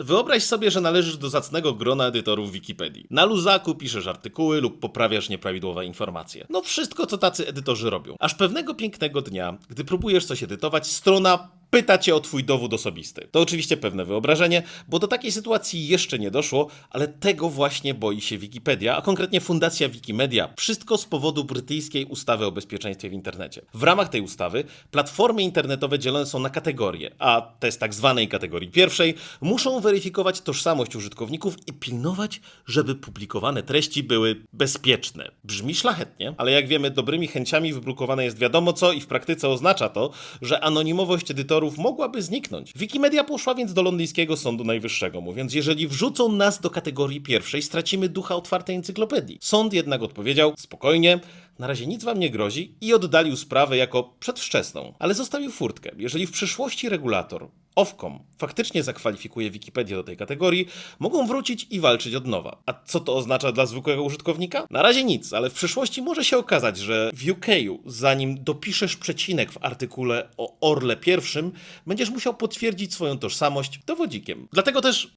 Wyobraź sobie, że należysz do zacnego grona edytorów Wikipedii. Na luzaku piszesz artykuły lub poprawiasz nieprawidłowe informacje. No wszystko, co tacy edytorzy robią. Aż pewnego pięknego dnia, gdy próbujesz coś edytować, strona pyta cię o twój dowód osobisty. To oczywiście pewne wyobrażenie, bo do takiej sytuacji jeszcze nie doszło, ale tego właśnie boi się Wikipedia, a konkretnie Fundacja Wikimedia. Wszystko z powodu brytyjskiej ustawy o bezpieczeństwie w internecie. W ramach tej ustawy platformy internetowe dzielone są na kategorie, a te z tak zwanej kategorii pierwszej muszą weryfikować tożsamość użytkowników i pilnować, żeby publikowane treści były bezpieczne. Brzmi szlachetnie, ale jak wiemy, dobrymi chęciami wybrukowane jest wiadomo co i w praktyce oznacza to, że anonimowość edytorów mogłaby zniknąć. Wikimedia poszła więc do londyńskiego Sądu Najwyższego, mówiąc, jeżeli wrzucą nas do kategorii pierwszej, stracimy ducha otwartej encyklopedii. Sąd jednak odpowiedział, spokojnie, na razie nic wam nie grozi i oddalił sprawę jako przedwczesną. Ale zostawił furtkę. Jeżeli w przyszłości regulator Faktycznie zakwalifikuje Wikipedię do tej kategorii, mogą wrócić i walczyć od nowa. A co to oznacza dla zwykłego użytkownika? Na razie nic, ale w przyszłości może się okazać, że w UK, zanim dopiszesz przecinek w artykule o Orle pierwszym, będziesz musiał potwierdzić swoją tożsamość dowodzikiem. Dlatego też